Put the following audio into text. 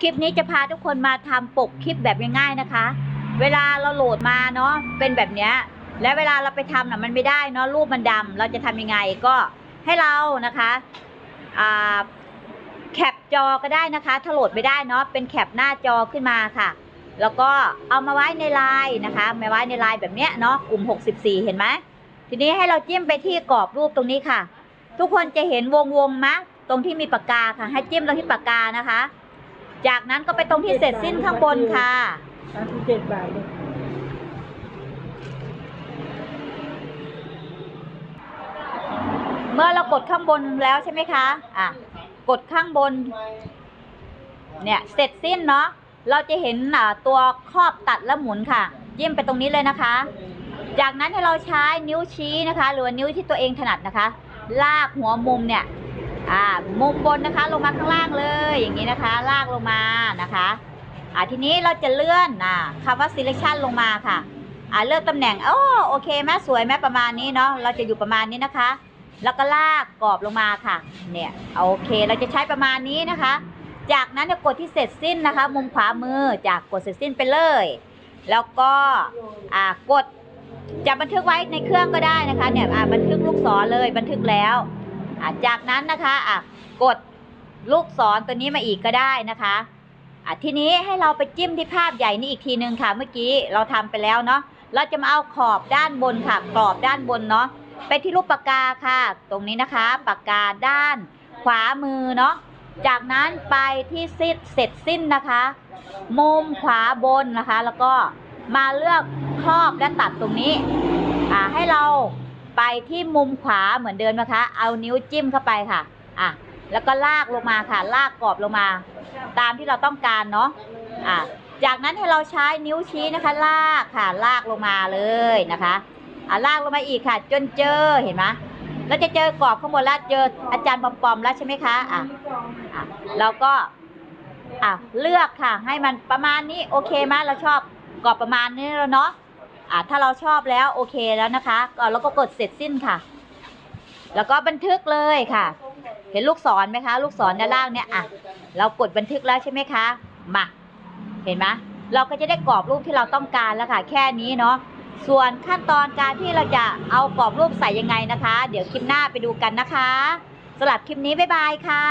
คลิปนี้จะพาทุกคนมาทำปกคลิปแบบง่ายๆนะคะ เวลาเราโหลดมาเนาะเป็นแบบเนี้ยและเวลาเราไปทำน่ะมันไม่ได้เนาะรูปมันดำเราจะทำยังไงก็ให้เรานะคะอ่าแคปจอก็ได้นะคะ ถ้าโหลดไม่ได้เนาะเป็นแคปหน้าจอขึ้นมาค่ะ แล้วก็เอามาไว้ในไลน์นะคะมาไว้ในไลน์แบบเนี้ยเนาะกลุ่ม 64 เห็นไหมทีนี้ให้เราจิ้มไปที่กรอบรูปตรงนี้ค่ะ ทุกคนจะเห็นวงวงๆมะตรงที่มีปากกาค่ะ ให้จิ้มตรงที่ปากกานะคะ จากนั้นก็ไปตรงที่เสร็จสิ้นข้างบนค่ะสามสิบเจ็ดบาทเลยเมื่อเรากดข้างบนแล้วใช่ไหมคะ อะ กดข้างบน เนี่ย เสร็จสิ้นเนาะ เราจะเห็นตัวครอบตัดและหมุนค่ะจิ้มไปตรงนี้เลยนะคะ จากนั้นให้เราใช้นิ้วชี้นะคะ หรือว่านิ้วที่ตัวเองถนัดนะคะ ลากหัวมุมเนี่ย อ่ามุมบนนะคะลงมาข้างล่างเลยอย่างนี้นะคะ ลากลงมานะคะอ่าทีนี้เราจะเลื่อนอ่าคำว่า selection ลงมาค่ะอ่าเลือกตำแหน่งโอ้โอเคไหมสวยไหมประมาณนี้เนาะเราจะอยู่ประมาณนี้นะคะ แล้วก็ลากกรอบลงมาค่ะ เนี่ยโอเคเราจะใช้ประมาณนี้นะคะ จากนั้นกดที่เสร็จสิ้นนะคะ มุมขวามือจากกดเสร็จสิ้นไปเลย แล้วก็อ่ากดจะบันทึกไว้ในเครื่องก็ได้นะคะเนี่ยอ่าบันทึกลูกศรเลยบันทึกแล้ว อ่าจากนั้นนะคะอ่ากดลูกศรตัวนี้มาอีกก็ได้นะคะอ่าทีนี้ให้เราไปจิ้มที่ภาพใหญ่นี่อีกทีนึงค่ะ เมื่อกี้เราทำไปแล้วเนาะเราจะมาเอาขอบด้านบนค่ะกรอบด้านบนเนาะไปที่รูปปากกาค่ะ ตรงนี้นะคะปากกาด้านขวามือเนาะจากนั้นไปที่สิ้นเสร็จสิ้นนะคะ มุมขวาบนนะคะ แล้วก็มาเลือกครอบและตัดตรงนี้อ่าให้เรา ไปที่มุมขวาเหมือนเดิมนะคะ เอานิ้วจิ้มเข้าไปค่ะ อะ แล้วก็ลากลงมาค่ะ ลากกรอบลงมา ตามที่เราต้องการเนาะ อะ จากนั้นให้เราใช้นิ้วชี้นะคะ ลากค่ะ ลากลงมาเลยนะคะ อะลากลงมาอีกค่ะ จนเจอ เห็นไหมแล้วจะเจอกรอบข้างบนแล้วเจออาจารย์ปอมๆแล้วใช่ไหมคะ อะ อะ เราก็ อะ เลือกค่ะ ให้มันประมาณนี้ โอเคไหมเราชอบกรอบประมาณนี้แล้วเนาะ อะถ้าเราชอบแล้วโอเคแล้วนะคะก็เราก็กดเสร็จสิ้นค่ะ แล้วก็บันทึกเลยค่ะ เห็นลูกศรไหมคะ ลูกศรด้านล่างเนี่ยอะเรากดบันทึกแล้วใช่ไหมคะมาเห็นไหมเราก็จะได้กรอบรูปที่เราต้องการแล้วค่ะ แค่นี้เนาะส่วนขั้นตอนการที่เราจะเอากรอบรูปใส่ยังไงนะคะ เดี๋ยวคลิปหน้าไปดูกันนะคะสำหรับคลิปนี้บ๊ายบายค่ะ